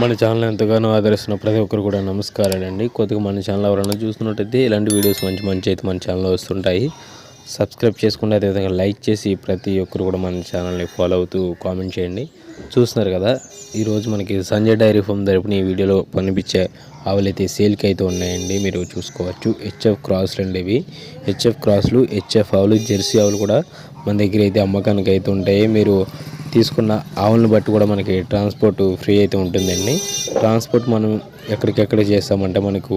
మన ఛానల్ ఎంతగానో ఆదరిస్తున్న ప్రతి ఒక్కరు కూడా నమస్కారాలండి కొద్దిగా మన ఛానల్ ఎవరైనా చూస్తున్నట్టయితే ఇలాంటి వీడియోస్ మంచి మంచి అయితే మన ఛానల్లో వస్తుంటాయి. సబ్స్క్రైబ్ చేసుకుంటే అదేవిధంగా లైక్ చేసి ప్రతి ఒక్కరు కూడా మన ఛానల్ని ఫాలో అవుతూ కామెంట్ చేయండి. చూస్తున్నారు కదా ఈరోజు మనకి సంజయ్ డైరీ ఫామ్ తరపున ఈ వీడియోలో కనిపించే ఆవులైతే సేల్కి అయితే ఉన్నాయండి. మీరు చూసుకోవచ్చు. హెచ్ఎఫ్ క్రాస్లు అండి ఇవి. హెచ్ఎఫ్ క్రాస్లు హెచ్ఎఫ్ ఆవులు జెర్సీ ఆవులు కూడా మన దగ్గర అయితే అమ్మకానికి అయితే ఉంటాయి. మీరు తీసుకున్న ఆవులను బట్టి కూడా మనకి ట్రాన్స్పోర్ట్ ఫ్రీ అయితే ఉంటుందండి. ట్రాన్స్పోర్ట్ మనం ఎక్కడికెక్కడ చేస్తామంటే మనకు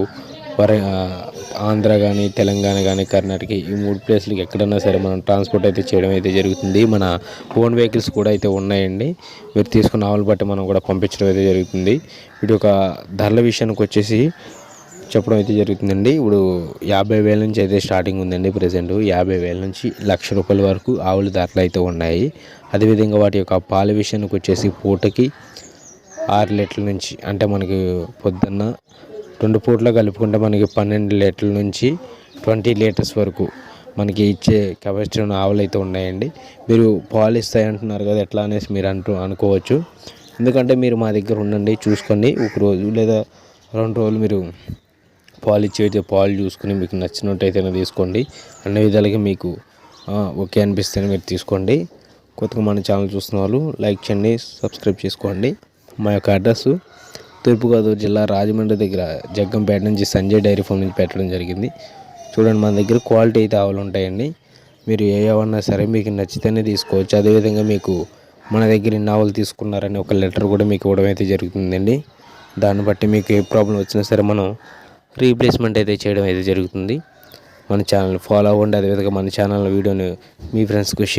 వర ఆంధ్ర కానీ తెలంగాణ కానీ కర్ణాటక ఈ మూడు ప్లేస్లకి ఎక్కడన్నా సరే మనం ట్రాన్స్పోర్ట్ అయితే చేయడం అయితే జరుగుతుంది. మన ఓన్ వెహికల్స్ కూడా అయితే ఉన్నాయండి. మీరు తీసుకున్న ఆవులు బట్టి మనం కూడా పంపించడం అయితే జరుగుతుంది. వీటి యొక్క ధరల విషయానికి వచ్చేసి చెప్పడం అయితే జరుగుతుందండి. ఇప్పుడు యాభై వేల నుంచి అయితే స్టార్టింగ్ ఉందండి ప్రజెంట్ యాభై వేల నుంచి లక్ష రూపాయల వరకు ఆవుల ధరలు అయితే ఉన్నాయి. అదేవిధంగా వాటి యొక్క పాల విషయానికి వచ్చేసి పూటకి ఆరు లీటర్ల నుంచి అంటే మనకి పొద్దున్న రెండు పూటలు కలుపుకుంటే మనకి పన్నెండు లీటర్ల నుంచి ట్వంటీ లీటర్స్ వరకు మనకి ఇచ్చే కెపాసిటీ ఉన్న ఆవులు అయితే ఉన్నాయండి. మీరు పాలు ఇస్తాయి అంటున్నారు కదా ఎట్లా అనేసి మీరు అంటూ అనుకోవచ్చు. ఎందుకంటే మీరు మా దగ్గర ఉండండి చూసుకోండి ఒక రోజు లేదా రెండు రోజులు మీరు పాలు ఇచ్చి అయితే పాలు చూసుకుని మీకు నచ్చినట్టయితేనే తీసుకోండి. అన్ని విధాలుగా మీకు ఓకే అనిపిస్తేనే మీరు తీసుకోండి. కొత్తగా మన ఛానల్ చూస్తున్న వాళ్ళు లైక్ చేయండి సబ్స్క్రైబ్ చేసుకోండి. మా యొక్క అడ్రస్ తూర్పుగోదావరి జిల్లా రాజమండ్రి దగ్గర జగ్గంపేట నుంచి సంజయ్ డైరీ ఫామ్ నుంచి పెట్టడం జరిగింది. చూడండి మన దగ్గర క్వాలిటీ అయితే ఆవులు ఉంటాయండి. మీరు ఏ ఏమన్నా సరే మీకు నచ్చితేనే తీసుకోవచ్చు. అదేవిధంగా మీకు మన దగ్గర ఇన్ని ఆవులు తీసుకున్నారని ఒక లెటర్ కూడా మీకు ఇవ్వడం అయితే జరుగుతుందండి. దాన్ని బట్టి మీకు ఏ ప్రాబ్లం వచ్చినా సరే మనం రీప్లేస్మెంట్ అయితే చేయడం అయితే జరుగుతుంది. మన ఛానల్ ఫాలో అవ్వండి. అదేవిధంగా మన ఛానల్ వీడియోని మీ ఫ్రెండ్స్కి షేర్